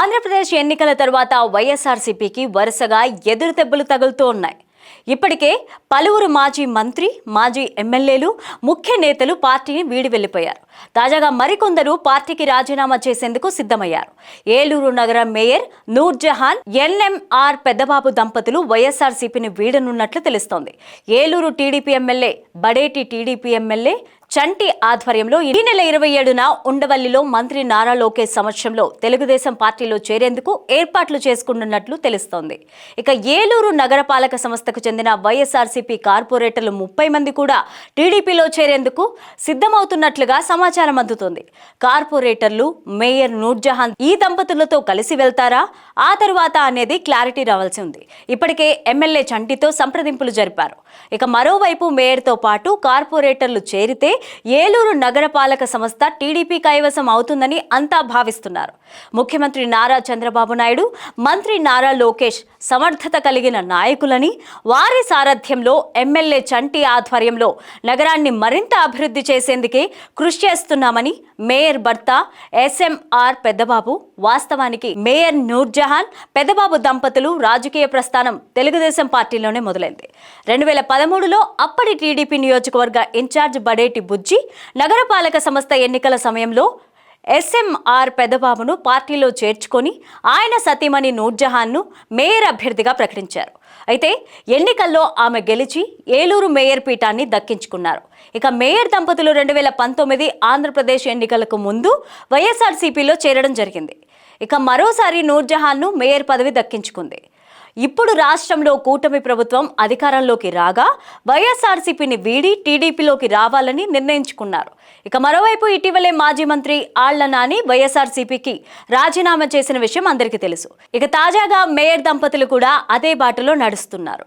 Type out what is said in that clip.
ఆంధ్రప్రదేశ్ ఎన్నికల తర్వాత వైఎస్ఆర్సీపీకి వరుసగా ఎదురు దెబ్బలు తగులుతూ ఉన్నాయి. ఇప్పటికే పలువురు మాజీ మంత్రి మాజీ ఎమ్మెల్యేలు ముఖ్య నేతలు పార్టీని వీడి వెళ్ళిపోయారు తాజాగా మరికొందరు పార్టీకి రాజీనామా చేసేందుకు సిద్ధమయ్యారు. ఏలూరు నగరం మేయర్ నూర్జహాన్ ఎన్ఎంఆర్ పెద్దబాబు దంపతులు వైఎస్ఆర్సీపీని వీడనున్నట్లు తెలుస్తోంది. Eluru TDP MLA Badeti TDP MLA Chanti ఆధ్వర్యంలో ఈ నెల ఇరవై ఏడున ఉండవల్లిలో మంత్రి నారా లోకేష్ సమక్షంలో తెలుగుదేశం పార్టీలో చేరేందుకు ఏర్పాట్లు చేసుకుంటున్నట్లు తెలుస్తోంది. ఇక ఏలూరు నగరపాలక సంస్థకు చెందిన వైఎస్ఆర్సీపీ కార్పొరేటర్లు ముప్పై మంది కూడా టీడీపీలో చేరేందుకు సిద్ధమవుతున్నట్లుగా సమాచారం అందుతోంది. కార్పొరేటర్లు మేయర్ నూర్జహాన్ ఈ దంపతులతో కలిసి వెళ్తారా? ఆ తరువాత అనేది క్లారిటీ రావాల్సి ఉంది. ఇప్పటికే ఎమ్మెల్యే చంటితో సంప్రదింపులు జరిపారు. ఇక మరోవైపు మేయర్తో పాటు కార్పొరేటర్లు చేరితే ఏలూరు నగరపాలక సంస్థ టీడీపీ కైవసం అవుతుందని అంతా భావిస్తున్నారు. ముఖ్యమంత్రి నారా చంద్రబాబు నాయుడు మంత్రి నారా లోకేష్ సమర్థత కలిగిన నాయకులని వారి సారథ్యంలో ఎమ్మెల్యే చంటి ఆధ్వర్యంలో నగరాన్ని మరింత అభివృద్ధి చేసేందుకే కృషి చేస్తున్నామని మేయర్ భర్త ఎస్ఎంఆర్ పెద్దబాబు వాస్తవానికి మేయర్ నూర్జహాన్ పెద్దబాబు దంపతులు రాజకీయ ప్రస్థానం తెలుగుదేశం పార్టీలోనే మొదలైంది. రెండు వేల పదమూడులో అప్పటి టీడీపీ నియోజకవర్గ ఇన్ఛార్జ్ బడేటి బుజ్జి నగరపాలక సంస్థ ఎన్నికల సమయంలో ఎస్ఎంఆర్ పెద్దబాబును పార్టీలో చేర్చుకొని ఆయన సతీమణి నూర్జహాన్ను మేయర్ అభ్యర్థిగా ప్రకటించారు. అయితే ఎన్నికల్లో ఆమె గెలిచి ఏలూరు మేయర్ పీఠాన్ని దక్కించుకున్నారు. ఇక మేయర్ దంపతులు రెండు వేల పంతొమ్మిది ఆంధ్రప్రదేశ్ ఎన్నికలకు ముందు వైఎస్ఆర్సీపీలో చేరడం జరిగింది. ఇక మరోసారి నూర్జహాన్ను మేయర్ పదవి దక్కించుకుంది. ఇప్పుడు రాష్ట్రంలో కూటమి ప్రభుత్వం అధికారంలోకి రాగా వైఎస్ఆర్సీపీని వీడి టీడీపీలోకి రావాలని నిర్ణయించుకున్నారు. ఇక మరోవైపు ఇటీవలే మాజీ మంత్రి ఆళ్ళ నాని వైఎస్ఆర్సీపీకి రాజీనామా చేసిన విషయం అందరికీ తెలుసు. ఇక తాజాగా మేయర్ దంపతులు కూడా అదే బాటలో నడుస్తున్నారు.